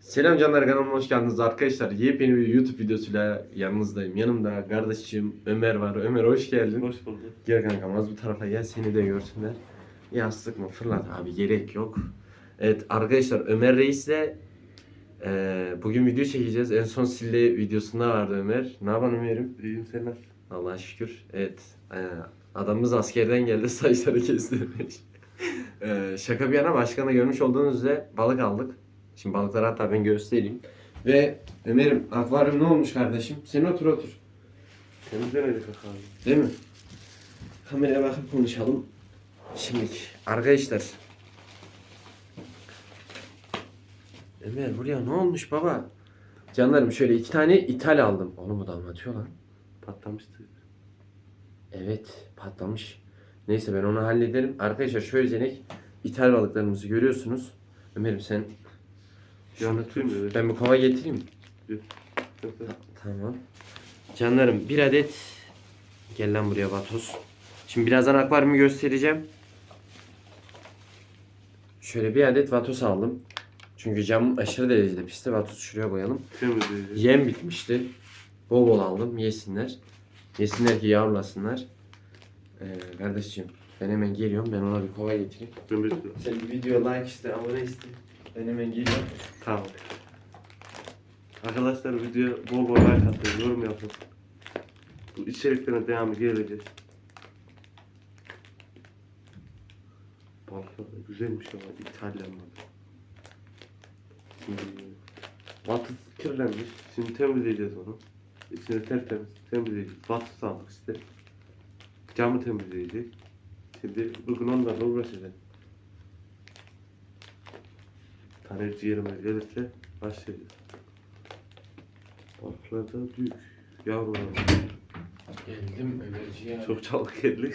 Selam canlar kanalıma hoş geldiniz arkadaşlar. Yepyeni bir YouTube videosuyla yanınızdayım. Yanımda kardeşim Ömer var. Ömer hoş geldin. Hoş bulduk. Gel kankam az bu tarafa gel seni de görsünler. Yastık mı fırlat abi gerek yok. Evet arkadaşlar Ömer Reis'le eee, bugün video çekeceğiz. En son Sille videosunda vardı Ömer. Ne yapan Ömer'im? İyiyim sen nasılsın? Allah'a şükür. Evet. eee, adamımız askerden geldi saçları kestirmiş. Eee, şaka bir yana başkanı görmüş olduğunuz üzere balık aldık. Şimdi balıkları hatta ben göstereyim. Ve Ömer'im akvaryum ne olmuş kardeşim? Sen otur otur. Temizlemedik bakalım. Değil mi? Kameraya bakıp konuşalım. Şimdi arkadaşlar. Ömer buraya ne olmuş baba? Canlarım şöyle iki tane ithal aldım. Oğlum bu da anlatıyor lan. Patlamıştı. Evet patlamış. Neyse ben onu hallederim. Arkadaşlar şöyle cenek ithal balıklarımızı görüyorsunuz. Ömer'im sen Bir anlatayım mı? Ben bir kova getireyim mi? Tamam. Canlarım bir adet gel lan buraya Vatos. Şimdi birazdan akvaryumu göstereceğim. Şöyle bir adet Vatos aldım. Çünkü cam aşırı derecede pisti. Vatos'u şuraya koyalım. Temizleyici. Yem bitmişti. Bol bol aldım. Yesinler. Yesinler ki yavrulasınlar. Ee, kardeşciğim ben hemen geliyorum. Ben ona bir kova getireyim. Temizleyici. Sen video like iste, abone iste. Ben hemen geliyorum. Tamam. Arkadaşlar video bol bol like atın, yorum yapın. Bu içeriklerin devamı gelecek. Da güzelmiş ama İtalyan balığı. Şimdi Batı kirlenmiş. Şimdi temizleyeceğiz onu. İçini tertemiz temizleyeceğiz. Batı aldık işte. Camı temizleyecek. Şimdi bugün onlarla uğraşacağız. Taner ciğerime gelirse başlayacağız. Balıklar da büyük. Yavrular. Geldim Ömerciğe. Çok çabuk geldik.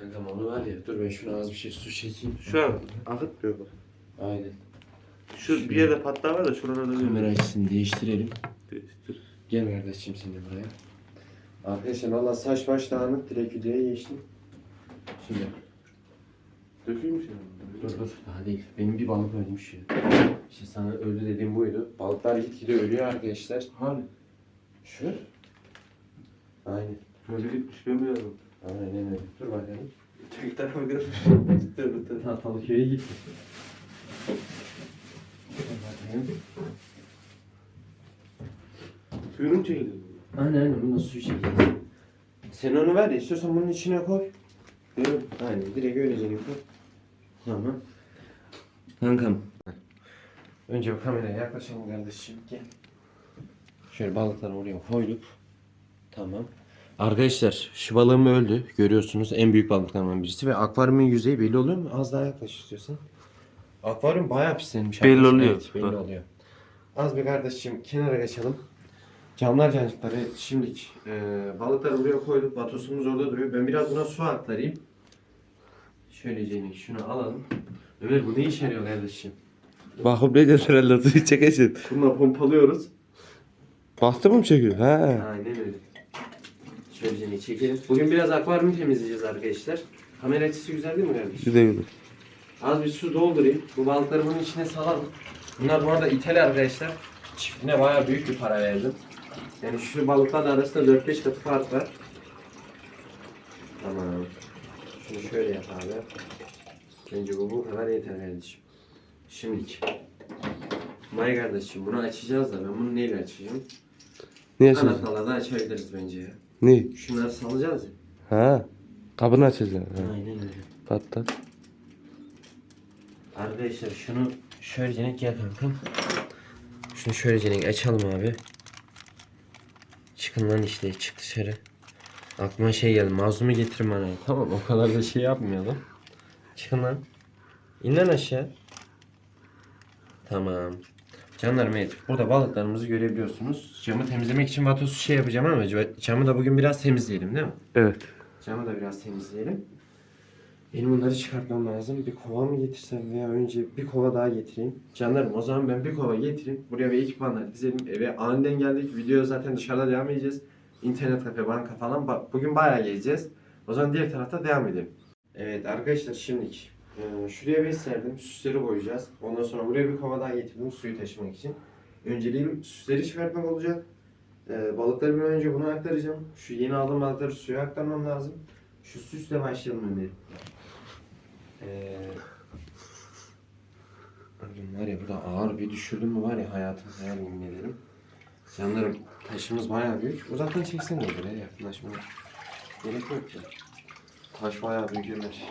Kankam onu var ya dur ben şuna az bir şey su çekeyim. Şu an akıtmıyor bak. Aynen. Şu bir yerde patlar var da şuralarda da Kamera açısını değiştirelim. Değiştir. Gel kardeşim sen de buraya. Arkadaşlar valla saç baş dağınık direkt videoya geçtim. Şimdi Dökülmüş ya. dur dur daha değil. Benim bir balık ölmüş ya. İşte sana öldü dediğim buydu. Balıklar gitgide ölüyor arkadaşlar. Hani? Şu. Aynen. Böyle gitmiş ben biliyorum. Aynen öyle. Dur bakalım. Tek tarafa görmüş. Cidden cidden. Tahtalıköy'e gitti. Dur bakayım. Suyunu mu çekildi? Aynen aynen bunu suyu çekeceğiz. Sen onu ver ya istiyorsan bunun içine koy. Değil mi? Aynen direkt öylece koy. Tamam. Kankam. Önce bu kameraya yaklaşalım kardeşim. Gel. Şöyle balıkları oraya koyduk. Tamam. Arkadaşlar şu balığım öldü. Görüyorsunuz en büyük balıklardan birisi ve akvaryumun yüzeyi belli oluyor mu? Az daha yaklaş istiyorsan. Akvaryum bayağı pislenmiş. Belli arkadaşlar. oluyor. Evet, belli Bak. oluyor. Az bir kardeşim kenara geçelim. Camlar cancıkları şimdilik e, balıkları buraya koyduk. Batosumuz orada duruyor. Ben biraz buna su aktarayım. Şöyle Cenk şunu alalım. Ömer bu ne işe yarıyor kardeşim? Bakıp ne diyorsun herhalde suyu çekeceksin. Bununla pompalıyoruz. Bastı mı çekiyor? He. Aynen öyle. Şöyle Cenk çekelim. Bugün biraz akvaryum temizleyeceğiz arkadaşlar. Kamera açısı güzel değil mi kardeşim? Güzel güzel. Az bir su doldurayım. Bu balıkları bunun içine salalım. Bunlar bu arada ithal arkadaşlar. Çiftine bayağı büyük bir para verdim. Yani şu balıklar arasında 4-5 katı fark var. Tamam. Şunu şöyle yap abi. Bence bu bu kadar yeter kardeşim. Şimdilik. May kardeşim bunu açacağız da ben bunu neyle açacağım? Ne yaşıyorsun? Anahtarla da açabiliriz bence ya. Ne? Şunları salacağız ya. Ha. Kabını açacaksın. Ha. Aynen öyle. Patlat. Arkadaşlar şunu şöyle cenek gel kankam. Şunu şöyle cenek açalım abi. Çıkın lan işte çık dışarı. Aklıma şey geldi mazlumu getirin bana. Tamam o kadar da şey yapmayalım. Çıkın lan. İn lan aşağı. Tamam. Canlarım evet burada balıklarımızı görebiliyorsunuz. Camı temizlemek için vatosu şey yapacağım ama camı da bugün biraz temizleyelim değil mi? Evet. Camı da biraz temizleyelim. Benim bunları çıkartmam lazım. Bir kova mı getirsem veya önce bir kova daha getireyim. Canlarım o zaman ben bir kova getireyim. Buraya bir ekipmanlar dizelim. Eve aniden geldik. Video zaten dışarıda devam edeceğiz. İnternet kafe, banka falan. Bugün bayağı gezeceğiz. O zaman diğer tarafta devam edelim. Evet arkadaşlar şimdilik Ee, şuraya bez serdim. Süsleri koyacağız. Ondan sonra buraya bir kova daha getirdim suyu taşımak için. Önceliğim süsleri çıkartmak olacak. Ee, balıkları bir önce buna aktaracağım. Şu yeni aldığım balıkları suya aktarmam lazım. Şu süsle başlayalım Ömer'im. Ee, var ya bu da ağır bir düşürdüm mü var ya hayatım hayal yemin ederim. Canlarım taşımız bayağı büyük. Uzaktan çeksen de olur ya yakınlaşmaya. Gerek yok ya. Taş bayağı büyük Ömer.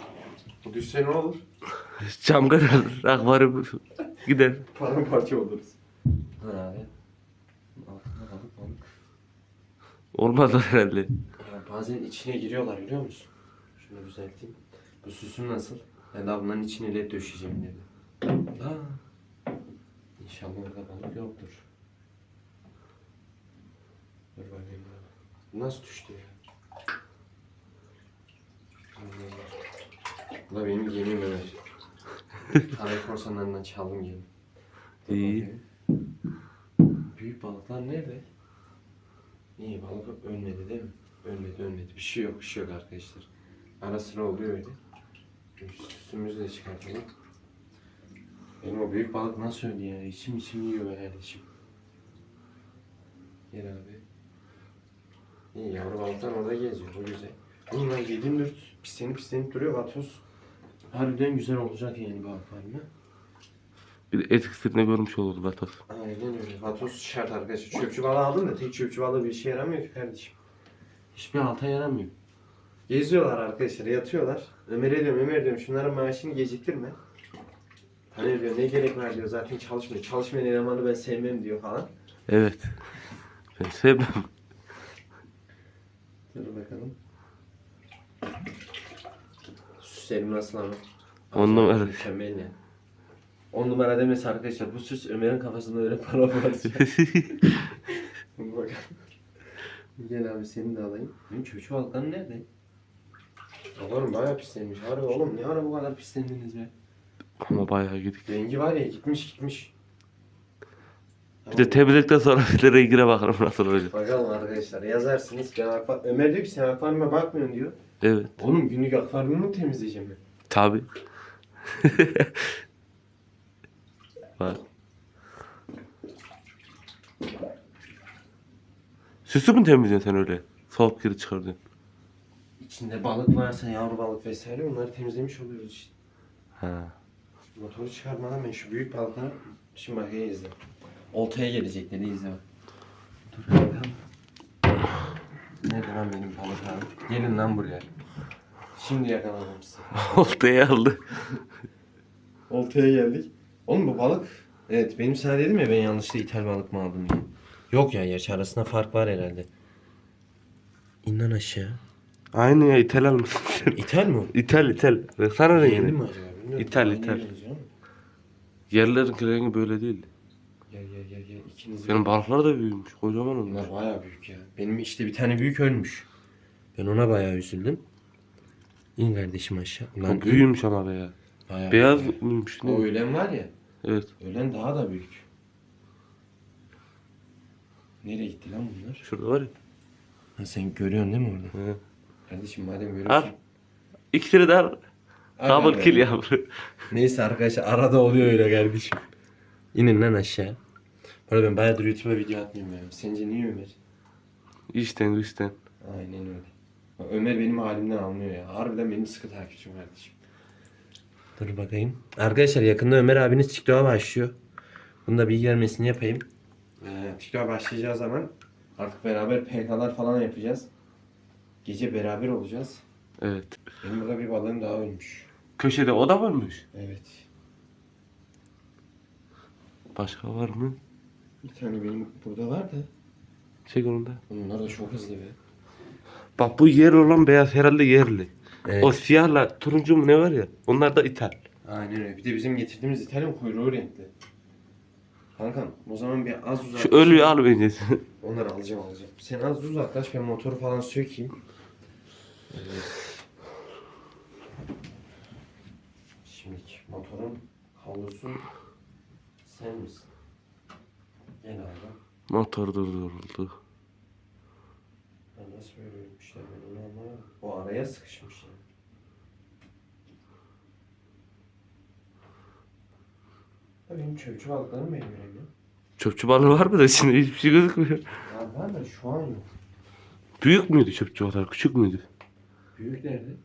Bu düşse ne olur? Cam kadar akvaryum gider. Paramparça oluruz. Ha abi. Altında balık balık. Olmaz herhalde. Ya bazen içine giriyorlar biliyor musun? Şunu düzelteyim. Bu süsüm nasıl? Ben daha bunların içine led döşeyeceğim dedi. Ha. İnşallah orada balık yoktur. Dur bakayım. ya. Bu nasıl düştü ya? Bu da benim gemim Ömer. Kara korsanlarından çaldım gemi. Dur İyi. bakayım. Büyük balıklar nerede? İyi balık ölmedi değil mi? Ölmedi ölmedi. Bir şey yok bir şey yok arkadaşlar. Ara sıra oluyor öyle. Süsümüzü de çıkartalım. Benim o büyük balık nasıl öldü ya? İçim içim yiyor be kardeşim. Gel abi. İyi yavru balıklar orada geziyor. O güzel. Oğlum lan yediğim dört pislenip pislenip duruyor vatoz. Harbiden güzel olacak yani bu akvaryumda. Bir de et kısırını görmüş olur Vatos. Aynen öyle. Vatoz şart arkadaşlar. Çöpçü balığı aldım da tek çöpçü balığı bir işe yaramıyor ki kardeşim. Hiçbir alta yaramıyor. Geziyorlar arkadaşlar, yatıyorlar. Ömer'e diyorum, Ömer diyorum şunların maaşını geciktirme. Hani diyor ne gerek var diyor zaten çalışmıyor. Çalışmayan elemanı ben sevmem diyor falan. Evet. Ben sevmem. Dur bakalım. Süslerim nasıl ama? On numara. Mükemmel ya. On numara demesi arkadaşlar bu süs Ömer'in kafasında öyle para var. Dur bakalım. Gel abi seni de alayım. Benim çöçü balıkları nerede? Oğlum bayağı pislenmiş. Harbi oğlum ne ara bu kadar pislendiniz be? Ama bayağı gidik. Rengi var ya gitmiş gitmiş. Bir de temizlikten sonra bir rengine bakarım nasıl olacak. Bakalım arkadaşlar yazarsınız. Ben akva... Ömer diyor ki sen akvaryuma bakmıyorsun diyor. Evet. Oğlum günlük akvaryumu mu temizleyeceğim ben? Tabi. Bak. Süsü mü temizliyorsun sen öyle? Soğuk geri çıkardın. İçinde balık varsa yavru balık vesaire onları temizlemiş oluyoruz işte. Ha. Motoru çıkarmadan ben şu büyük balıkları şimdi bak iyi izle. Oltaya gelecekleri izle bak. Dur bakalım. Nerede lan benim balıklarım? Gelin lan buraya. Şimdi yakaladım sizi. Oltaya aldı. Oltaya geldik. Oğlum bu balık. Evet benim sana dedim ya ben yanlışlıkla ithal balık mı aldım diye. Yok ya gerçi arasında fark var herhalde. İn lan aşağı. Aynı ya ithal almışsın sen. İthal mi? İthal ithal. Sana Yendi rengini. mi acaba? Bilmiyorum. İthal, Aynı ithal. benziyor. Yerlerin rengi böyle değil. Gel gel gel gel. İkiniz Senin balıklar da büyümüş. Kocaman onlar. Bunlar bayağı büyük ya. Benim işte bir tane büyük ölmüş. Ben ona bayağı üzüldüm. İn kardeşim aşağı. Ulan büyümüş ama be ya. bayağı Beyaz büyük. O Ne? ölen var ya. Evet. Ölen daha da büyük. Nereye gitti lan bunlar? Şurada var ya. Ha, sen görüyorsun değil mi orada? He. Kardeşim madem görüyorsun. Al. İkisini de al. Al, Double al, kill yap. Neyse arkadaşlar arada oluyor öyle kardeşim. İnin lan aşağı. Arada ben bayağıdır YouTube'a video atmıyorum ya. Sence niye Ömer? İşten güçten. Aynen öyle. Bak, Ömer benim halimden anlıyor ya. Harbiden benim sıkı takipçim kardeşim. Dur bakayım. Arkadaşlar yakında Ömer abiniz TikTok'a başlıyor. Bunu da bilgilenmesini yapayım. Ee, TikTok'a başlayacağı zaman artık beraber PK'lar falan yapacağız. Gece beraber olacağız. Evet. Benim burada bir balığım daha ölmüş. Köşede o da varmış. Evet. Başka var mı? Bir tane benim burada var da. Çek onu da. Bunlar da çok hızlı be. Bak bu yerli olan beyaz herhalde yerli. Evet. O siyahla turuncu mu ne var ya? Onlar da ithal. Aynen öyle. Bir de bizim getirdiğimiz İtalyan kuyruğu renkli. Kankam o zaman bir az uzaklaş. Şu ölüyü al bence. Onları alacağım alacağım. Sen az uzaklaş ben motoru falan sökeyim. Evet. Şimdi motorun havlusu sen misin? Gel abi. Motor durduruldu. Nasıl böyle ben onu anlamadım. O araya sıkışmış yani. Benim çöpçü balıklarım benim ya. Çöpçü balığı var mı da şimdi hiçbir şey gözükmüyor. Ya var da şu an yok. Büyük müydü çöpçü balığı? Küçük müydü? Büyük nerede?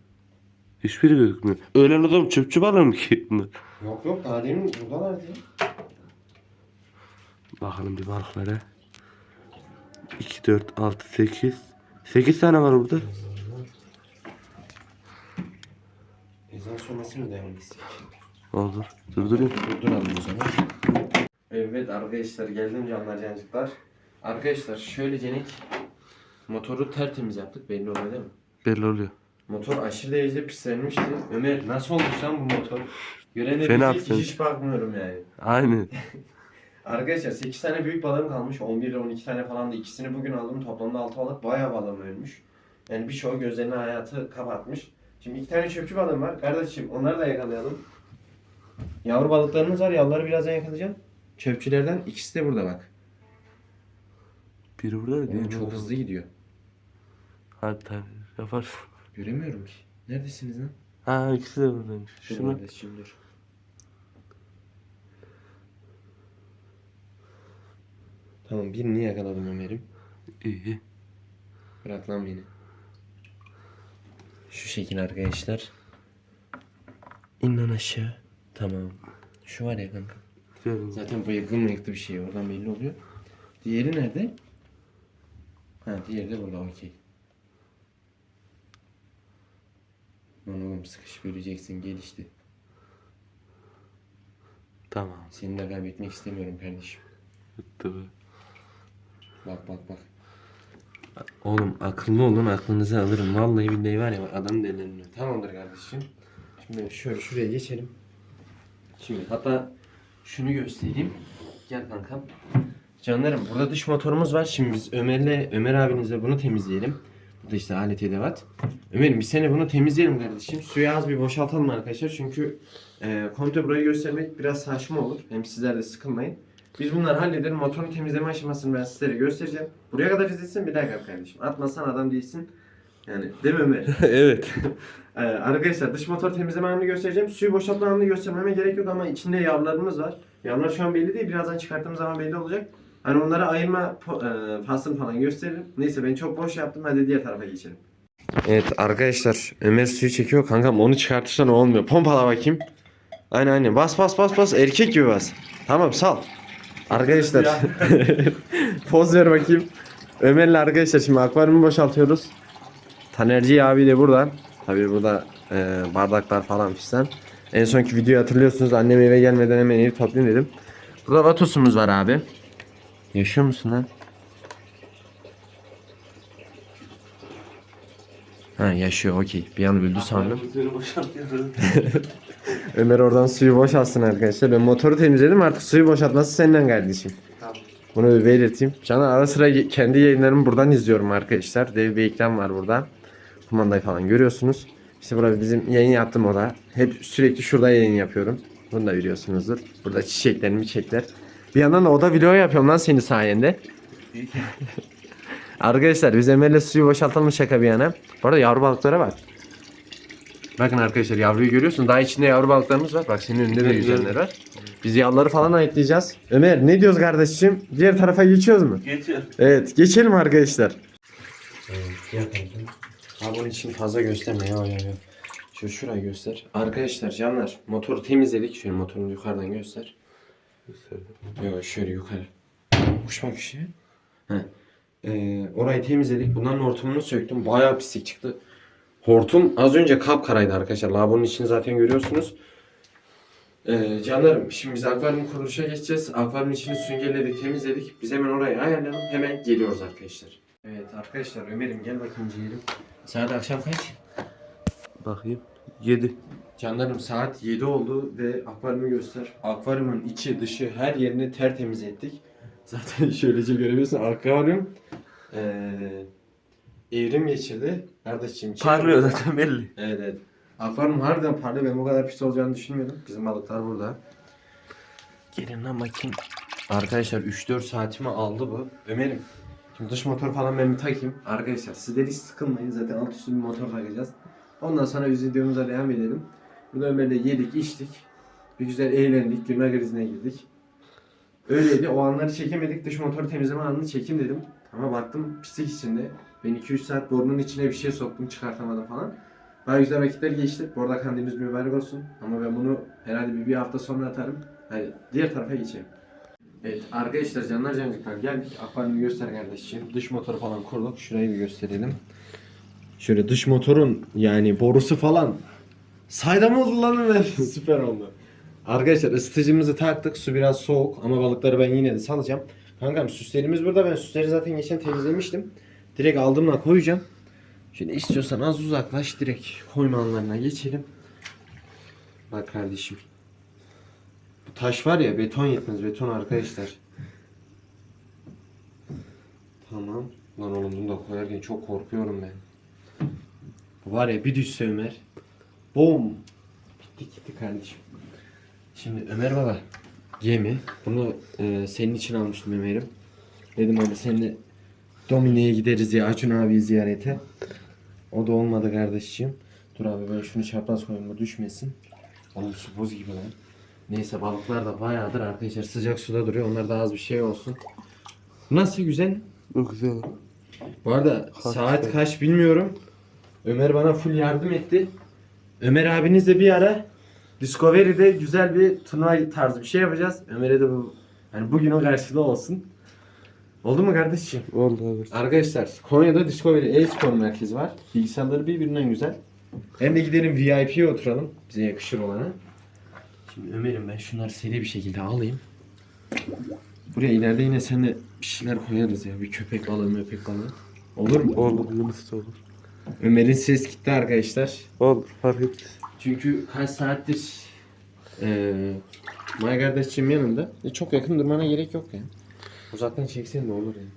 Hiçbiri gözükmüyor. Öğlen adam çöpçü balığı mı ki bunlar? Yok yok daha demin buradalardı ya. Bakalım bir balıklara. 2, 4, 6, 8. 8 tane var burada. Ezan sonrası mı devam etsek? Olur. Durdurayım. Durduralım o zaman. Evet arkadaşlar geldim canlar cancıklar. Arkadaşlar şöyle cenik motoru tertemiz yaptık belli oluyor değil mi? Belli oluyor. Motor aşırı derecede pislenmişti. Ömer nasıl olmuş lan bu motor? Görene Fena hiç, pislenmiş. hiç bakmıyorum yani. Aynen. Arkadaşlar 8 tane büyük balığım kalmış. 11 ile 12 tane falan da ikisini bugün aldım. Toplamda 6 balık bayağı balığım ölmüş. Yani birçoğu gözlerini hayatı kapatmış. Şimdi iki tane çöpçü balığım var. Kardeşim onları da yakalayalım. Yavru balıklarımız var. Yavruları birazdan yakalayacağım. Çöpçülerden ikisi de burada bak. Biri burada Oğlum diğeri çok orada. hızlı gidiyor. Hadi tabii. Yaparsın. Göremiyorum ki. Neredesiniz lan? Ha ikisi de buradaymış. Şunu. Şunu. Kardeşim dur. Tamam birini yakaladım Ömer'im. İyi. Bırak lan beni. Şu şekil arkadaşlar. İn lan aşağı. Tamam. Şu var ya kanka. Zaten bıyıklı mıyıklı bir şey oradan belli oluyor. Diğeri nerede? Ha diğeri de burada okey. Lan oğlum sıkışıp öleceksin gel işte. Tamam. Seni de kaybetmek istemiyorum kardeşim. Bu. Bak bak bak. Oğlum akıllı olun aklınızı alırım. Vallahi billahi var ya adam delirmiyor. Tamamdır kardeşim. Şimdi şöyle şuraya geçelim. Şimdi hatta şunu göstereyim. Gel kankam. Canlarım burada dış motorumuz var. Şimdi biz Ömer'le Ömer abinizle bunu temizleyelim. Bu da işte alet edevat. Ömer'im bir sene bunu temizleyelim kardeşim. Suyu az bir boşaltalım arkadaşlar. Çünkü e, komple burayı göstermek biraz saçma olur. Hem sizler de sıkılmayın. Biz bunları halledelim. Motorun temizleme aşamasını ben sizlere göstereceğim. Buraya kadar izlesin bir dakika kardeşim. Atmasan adam değilsin. Yani değil mi Ömer? evet. Ee, arkadaşlar dış motor temizleme anını göstereceğim. Suyu boşaltma anını göstermeme gerek yok ama içinde yavrularımız var. Yavrular şu an belli değil. Birazdan çıkarttığım zaman belli olacak. Hani onlara ayırma e, faslını falan gösteririm. Neyse ben çok boş yaptım. Hadi diğer tarafa geçelim. Evet arkadaşlar Ömer suyu çekiyor. Kankam onu çıkartırsan olmuyor. Pompala bakayım. Aynen aynen. Bas bas bas bas. Erkek gibi bas. Tamam sal. Arkadaşlar. Poz ver bakayım. Ömer'le arkadaşlar şimdi akvaryumu boşaltıyoruz. Tanerci abi de buradan. Tabii burada e, bardaklar falan fistan. En sonki videoyu hatırlıyorsunuz. Annem eve gelmeden hemen evi toplayayım dedim. Burada vatosumuz var abi. Yaşıyor musun lan? Ha yaşıyor okey. Bir an öldü sandım. Ömer oradan suyu boşaltsın arkadaşlar. Ben motoru temizledim artık suyu boşaltması senden kardeşim. Tamam. Bunu bir belirteyim. Canan ara sıra kendi yayınlarımı buradan izliyorum arkadaşlar. Dev bir ekran var burada. Kumandayı falan görüyorsunuz. İşte burada bizim yayın yaptığım oda. Hep sürekli şurada yayın yapıyorum. Bunu da biliyorsunuzdur. Burada çiçekler çiçekler. Bir yandan da oda video yapıyorum lan senin sayende. Arkadaşlar biz Emel'le suyu boşaltalım şaka bir yana. Bu arada yavru balıklara bak. Bakın arkadaşlar yavruyu görüyorsun. Daha içinde yavru balıklarımız var. Bak senin önünde de Evet, yüzenler var. Biz yavruları falan ayıklayacağız. Ömer ne diyoruz kardeşim? Diğer tarafa geçiyoruz mu? Geçiyor. Evet geçelim arkadaşlar. Ha bunun için fazla gösterme ya ya ya. Şu şurayı göster. Arkadaşlar canlar motoru temizledik. Şöyle motorunu yukarıdan göster. Yok şöyle yukarı. Kuş bakışı. He. Ee, orayı temizledik. Bunların hortumunu söktüm. Bayağı pislik çıktı. Hortum az önce kapkaraydı arkadaşlar. Lavabonun içini zaten görüyorsunuz. Ee, canlarım şimdi biz akvaryum kuruluşa geçeceğiz. Akvaryumun içini süngerledik, temizledik. Biz hemen orayı ayarlayalım. Hemen geliyoruz arkadaşlar. Evet arkadaşlar Ömer'im gel bakayım ciğerim. Saat akşam kaç? Bakayım. 7. Canlarım saat 7 oldu ve akvaryumu göster. Akvaryumun içi dışı her yerini tertemiz ettik. Zaten şöylece görebiliyorsun akvaryum eee evrim geçirdi. Kardeşim çek- Parlıyor zaten belli. Evet evet. Akvaryum harbiden parlıyor. Ben bu kadar pis olacağını düşünmüyordum. Bizim balıklar burada. Gelin lan bakayım. Arkadaşlar 3-4 saatimi aldı bu. Ömer'im. Şimdi dış motor falan ben bir takayım. Arkadaşlar sizler hiç sıkılmayın. Zaten alt üstü bir motor takacağız. Ondan sonra biz videomuza devam edelim. Burada Ömer'le yedik içtik. Bir güzel eğlendik. Gülme krizine girdik. Öyleydi. O anları çekemedik. Dış motoru temizleme anını çekeyim dedim. Ama baktım pislik içinde. Ben 2-3 saat borunun içine bir şey soktum çıkartamadım falan. Daha güzel vakitler geçti. Bu arada kandilimiz mübarek olsun. Ama ben bunu herhalde bir, bir hafta sonra atarım. Hadi diğer tarafa geçelim. Evet arkadaşlar canlar cancıklar geldik. Akvaryumu göster kardeşim. Dış motoru falan kurduk. Şurayı bir gösterelim. Şöyle dış motorun yani borusu falan Sayda mı oldu lan Ömer? Süper oldu. Arkadaşlar ısıtıcımızı taktık. Su biraz soğuk ama balıkları ben yine de salacağım. Kankam süslerimiz burada. Ben süsleri zaten geçen temizlemiştim. Direkt aldımla koyacağım. Şimdi istiyorsan az uzaklaş direkt koyma alanlarına geçelim. Bak kardeşim. Bu taş var ya beton yetmez beton arkadaşlar. Tamam. Lan oğlum bunu da koyarken çok korkuyorum ben. Var ya bir düşse Ömer. Bom. Bitti gitti kardeşim. Şimdi Ömer baba gemi. Bunu e, senin için almıştım Ömer'im. Dedim hadi seninle Domine'ye gideriz ya Acun abi ziyarete. O da olmadı kardeşim. Dur abi ben şunu çapraz koyayım bu düşmesin. Oğlum su buz gibi lan. Neyse balıklar da bayağıdır arkadaşlar sıcak suda duruyor. Onlar da az bir şey olsun. Nasıl güzel? Çok güzel. Bu arada Kaç saat kaç bilmiyorum. Ömer bana full yardım etti. Ömer abinizle bir ara Discovery'de güzel bir turnuva tarzı bir şey yapacağız. Ömer'e de bu yani bugün o karşılığı olsun. Oldu mu kardeşim? Oldu abi. Arkadaşlar Konya'da Discovery e-spor merkezi var. Bilgisayarları birbirinden güzel. Hem de gidelim VIP'ye oturalım. Bize yakışır olanı. Şimdi Ömer'im ben şunları seri bir şekilde alayım. Buraya ileride yine seninle bir şeyler koyarız ya. Bir köpek balığı, möpek balığı. Olur mu? Olur. Olur. Ömer'in ses gitti arkadaşlar. Olur. Fark etmez. Çünkü kaç saattir eee May kardeşim yanında. E, çok yakın durmana gerek yok yani. Uzaktan çeksen de olur yani.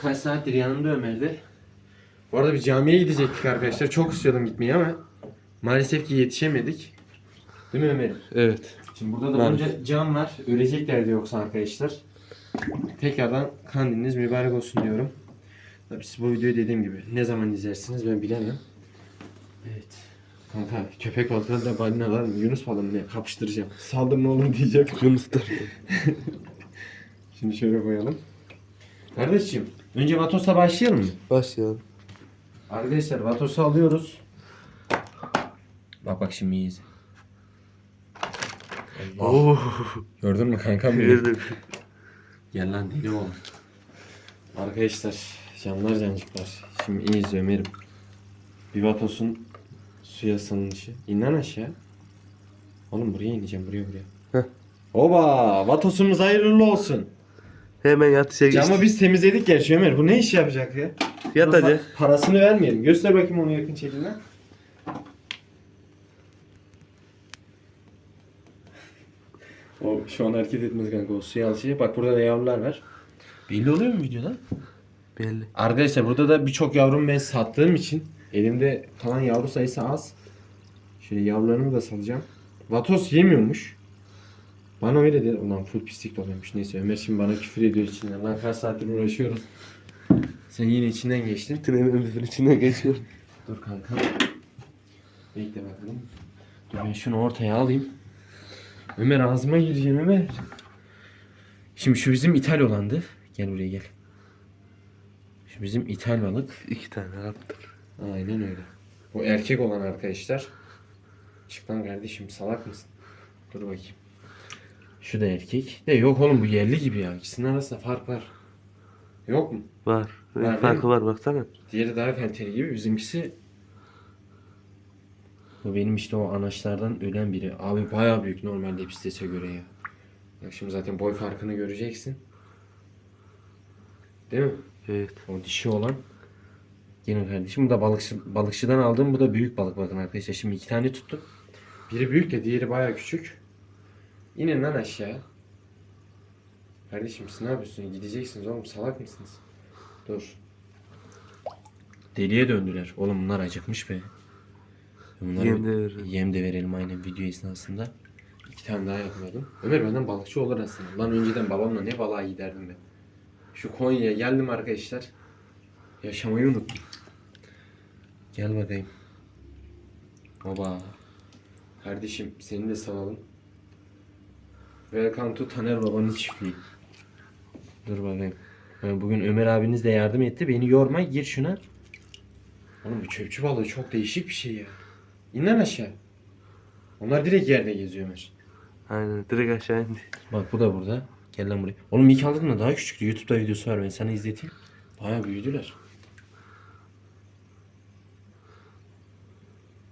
Kaç saattir yanımda Ömer'de. Bu arada bir camiye gidecektik arkadaşlar. Çok istiyordum gitmeyi ama maalesef ki yetişemedik. Değil mi Ömer'im? Evet. Şimdi burada da Maalesef. bunca can var. Öleceklerdi yoksa arkadaşlar. Tekrardan kandiliniz mübarek olsun diyorum. Tabii siz bu videoyu dediğim gibi ne zaman izlersiniz ben bilemem. Evet. Kanka köpek balıkları da balinalar? Yunus balığı mı ne? Kapıştıracağım. Saldır ne olur diyeceğim. Yunus da. Şimdi şöyle koyalım. Kardeşim önce Vatos'la başlayalım mı? Başlayalım. Arkadaşlar Vatos'u alıyoruz. Bak bak şimdi iyiyiz. Oo. Gördün mü kankam? Gördüm. Gel lan deli oğlum. Arkadaşlar canlar cancıklar. Şimdi iyiyiz Ömer'im. Bir vatos'un suya salınışı. İn lan aşağı. Oğlum buraya ineceğim buraya buraya. Heh. Oba vatosumuz hayırlı olsun. Hemen yatışa geçtik. Ama biz temizledik gerçi Ömer. Bu ne iş yapacak ya? Yatacak. Pa- Parasını vermeyelim. Göster bakayım onu yakın çekimden. O şu an hareket etmez kanka. O suya alışacak. Bak burada da yavrular var. Belli oluyor mu videoda? Belli. Arkadaşlar burada da birçok yavrumu ben sattığım için elimde kalan yavru sayısı az. Şöyle yavrularımı da salacağım. Vatos yemiyormuş. Bana öyle dedi. Ulan full pislik doluyormuş. Neyse Ömer şimdi bana küfür ediyor içinden. Lan kaç saattir uğraşıyoruz. Sen yine içinden geçtin. Bütün evimizin içinden geçiyor. Dur kanka. Bekle bakalım. Dur ben şunu ortaya alayım. Ömer ağzıma gireceğim Ömer. Şimdi şu bizim ithal olandı. Gel buraya gel. Şu bizim ithal balık. İki tane yaptım. Aynen öyle. Bu erkek olan arkadaşlar. Çık lan kardeşim salak mısın? Dur bakayım. Şu da erkek. De yok oğlum bu yerli gibi ya. İkisinin arasında fark var. Yok mu? Var. Var, farkı var baksana. Diğeri daha kaliteli gibi. Bizimkisi bu benim işte o anaçlardan ölen biri. Abi bayağı büyük normalde pistese göre ya. Bak şimdi zaten boy farkını göreceksin. Değil mi? Evet. O dişi olan. Gelin kardeşim. Bu da balıkçı, balıkçıdan aldığım. Bu da büyük balık bakın arkadaşlar. Şimdi iki tane tuttum. Biri büyük de diğeri bayağı küçük. İnin lan aşağı. Kardeşim siz ne yapıyorsunuz? Gideceksiniz oğlum. Salak mısınız? Dur. Deliye döndüler. Oğlum bunlar acıkmış be. Bunlara Yem de verelim. Yem de verelim aynen video esnasında. İki tane daha yakaladım. Ömer benden balıkçı olur aslında. Lan önceden babamla ne balığa giderdim ben. Şu Konya'ya geldim arkadaşlar. Yaşamayı unuttum. Gel bakayım. Baba. Kardeşim seni de salalım. Welcome to Taner Baba'nın çiftliği. Dur bakayım. Ha, Bugün Ömer abiniz de yardım etti. Beni yorma gir şuna. Oğlum bu çöpçü balığı çok değişik bir şey ya. İn lan aşağı. Onlar direkt yerde geziyor Ömer. Aynen direkt aşağı indi. Bak bu da burada. Gel lan buraya. Oğlum ilk aldığımda daha küçüktü. Youtube'da videosu var ben sana izleteyim. Baya büyüdüler.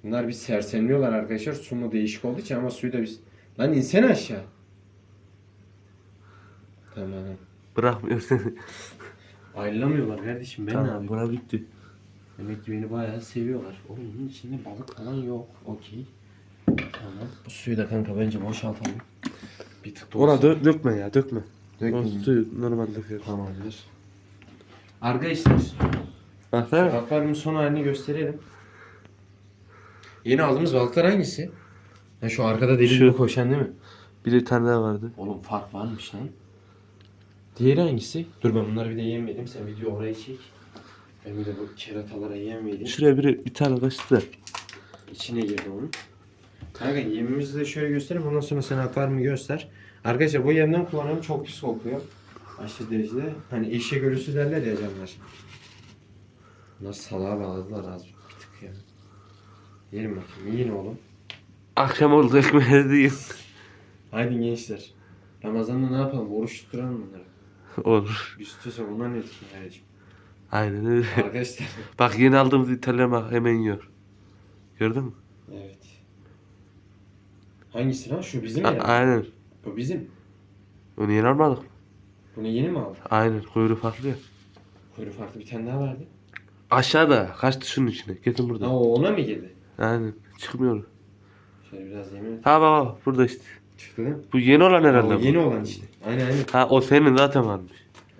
Bunlar bir sersemliyorlar arkadaşlar. Su mu değişik olduğu için ama suyu da biz... Lan insene aşağı. Tamam. Bırakmıyor seni. Ayrılamıyorlar kardeşim ben ne tamam yapayım? bura bitti. Demek ki beni bayağı seviyorlar. Oğlum bunun içinde balık falan yok. Okey. Tamam. Bu suyu da kanka bence boşaltalım. Bir tık da Ona dö- dökme ya dökme. O Dökmeyeyim. suyu normal döküyoruz. Tamamdır. Arkadaşlar Bak değil mi? akvaryumun son halini gösterelim. Yeni aldığımız balıklar hangisi? Ha şu arkada deli Şu. gibi koşan değil mi? Bir de tane daha vardı. Oğlum fark varmış lan. Diğeri hangisi? Dur ben bunları bir de yemedim. Sen video oraya çek. Ben bir de bu keratalara yem vereyim. Şuraya bir, bir tane kaçtı da. İçine girdi onun. Kanka yemimizi de şöyle göstereyim. Ondan sonra sen akvaryumu göster. Arkadaşlar bu yemden kullanıyorum. Çok pis kokuyor. Aşırı derecede. Hani eşek ölüsü derler ya canlar. Bunlar salağa bağladılar az ya. Yerim bakayım. Yiyin oğlum. Akşam oldu ekmeği diyeyim. Haydi gençler. Ramazan'da ne yapalım? Oruç tutturalım bunları. Olur. Biz tutuyorsa bunlar ne tutsun kardeşim? Aynen öyle. Arkadaşlar. Bak yeni aldığımız İtalyan bak hemen yiyor. Gördün mü? evet. Hangisi lan? Şu bizim A- ya. aynen. Bu bizim. Onu yeni almadık mı? Bunu yeni mi aldın? Aynen. Kuyruğu farklı ya. Kuyruğu farklı bir tane daha vardı. Aşağıda. Kaçtı şunun içine. Getir Ha burada. o ona mı girdi? Aynen. Çıkmıyor. Şöyle biraz yemin et. Ha baba burada işte. Çıktı değil mi? Bu yeni olan Ha, herhalde. o bu. yeni olan işte. Aynen aynen. Ha o senin zaten varmış.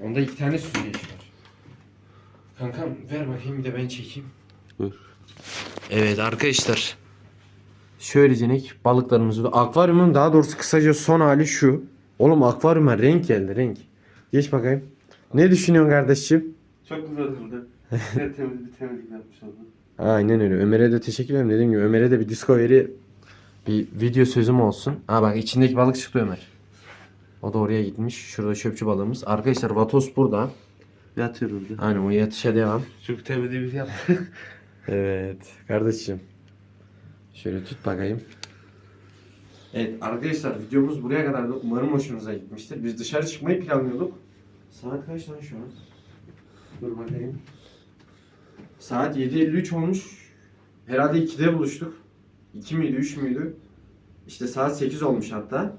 Onda iki tane süzgeç var. Kankam ver bakayım bir de ben çekeyim. Buyur. Evet arkadaşlar. Şöyle cenek balıklarımızı da akvaryumun daha doğrusu kısaca son hali şu. Oğlum akvaryuma renk geldi renk. Geç bakayım. Ne düşünüyorsun kardeşim? Çok güzel durdu. temiz bir temizlik yapmış oldu. Aynen öyle. Ömer'e de teşekkür ederim. Dediğim gibi Ömer'e de bir Discovery bir video sözüm olsun. Ha bak içindeki balık çıktı Ömer. O da oraya gitmiş. Şurada çöpçü balığımız. Arkadaşlar Vatos burada. Yatıyor orada. Aynen o yatışa devam. Çünkü temizliği biz yaptık. Evet kardeşim. Şöyle tut bakayım. Evet arkadaşlar videomuz buraya kadar da umarım hoşunuza gitmiştir. Biz dışarı çıkmayı planlıyorduk. Saat kaç lan şu an? Dur bakayım. Saat 7.53 olmuş. Herhalde 2'de buluştuk. 2 müydü 3 müydü? İşte saat 8 olmuş hatta.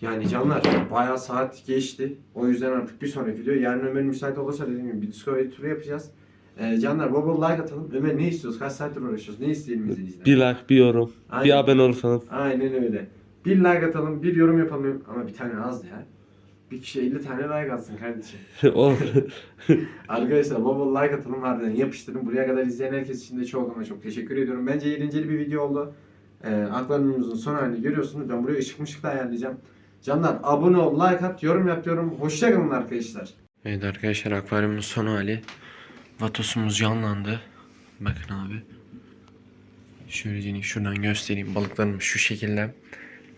Yani canlar bayağı saat geçti. O yüzden artık bir sonraki video yarın Ömer müsait olursa dediğim gibi bir Discovery turu yapacağız. Ee, canlar bol bol like atalım. Ömer ne istiyoruz? Kaç saattir uğraşıyoruz? Ne isteyelim izleyiciler? bir like, bir yorum, Aynen. bir abone olursanız. Aynen öyle. Bir like atalım, bir yorum yapalım. Ama bir tane az ya. Bir kişi 50 tane like atsın kardeşim. Olur. Arkadaşlar bol bol like atalım harbiden yapıştırın. Buraya kadar izleyen herkes için de çok ama çok teşekkür ediyorum. Bence eğlenceli bir video oldu. Ee, akvaryumumuzun son halini görüyorsunuz. Ben buraya ışık mışık da ayarlayacağım. Canlar abone ol, like at, yorum yap diyorum. Hoşçakalın arkadaşlar. Evet arkadaşlar akvaryumun son hali. Vatosumuz yanlandı. Bakın abi. Şöyle şuradan göstereyim. Balıklarımız şu şekilde.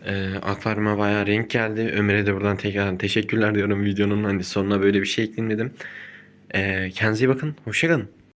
Ee, akvaryuma bayağı renk geldi. Ömer'e de buradan tekrar teşekkürler diyorum videonun hani sonuna böyle bir şey ekledim dedim. Ee, kendinize iyi bakın. Hoşçakalın.